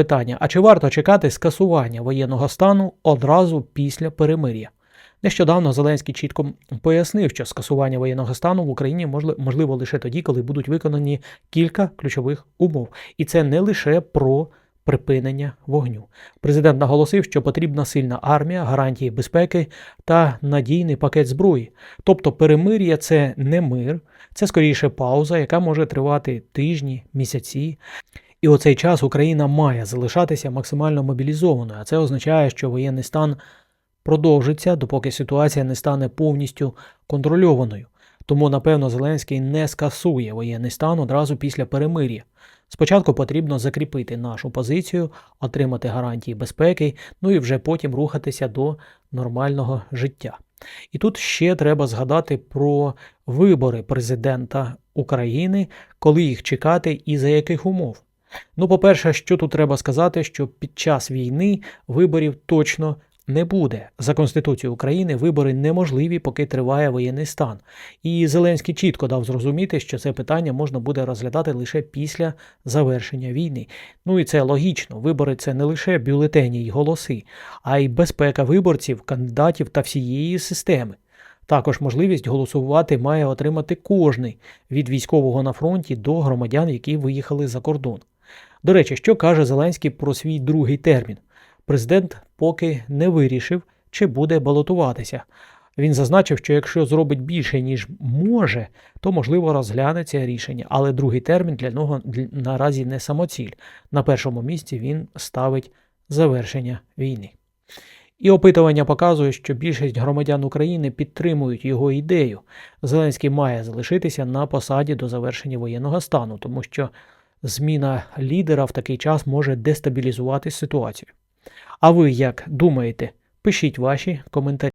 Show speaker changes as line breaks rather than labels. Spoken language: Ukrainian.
Питання: а чи варто чекати скасування воєнного стану одразу після перемир'я? Нещодавно Зеленський чітко пояснив, що скасування воєнного стану в Україні можливо лише тоді, коли будуть виконані кілька ключових умов. І це не лише про припинення вогню. Президент наголосив, що потрібна сильна армія, гарантії безпеки та надійний пакет зброї. Тобто перемир'я це не мир, це скоріше пауза, яка може тривати тижні, місяці. І у цей час Україна має залишатися максимально мобілізованою, а це означає, що воєнний стан продовжиться, допоки ситуація не стане повністю контрольованою. Тому, напевно, Зеленський не скасує воєнний стан одразу після перемир'я. Спочатку потрібно закріпити нашу позицію, отримати гарантії безпеки, ну і вже потім рухатися до нормального життя. І тут ще треба згадати про вибори президента України, коли їх чекати і за яких умов. Ну, по-перше, що тут треба сказати, що під час війни виборів точно не буде. За Конституцією України вибори неможливі, поки триває воєнний стан. І Зеленський чітко дав зрозуміти, що це питання можна буде розглядати лише після завершення війни. Ну і це логічно. Вибори це не лише бюлетені й голоси, а й безпека виборців, кандидатів та всієї системи. Також можливість голосувати має отримати кожний від військового на фронті до громадян, які виїхали за кордон. До речі, що каже Зеленський про свій другий термін? Президент поки не вирішив, чи буде балотуватися. Він зазначив, що якщо зробить більше, ніж може, то можливо розгляне це рішення. Але другий термін для нього наразі не самоціль. На першому місці він ставить завершення війни. І опитування показує, що більшість громадян України підтримують його ідею. Зеленський має залишитися на посаді до завершення воєнного стану, тому що зміна лідера в такий час може дестабілізувати ситуацію. А ви як думаєте? Пишіть ваші коментарі.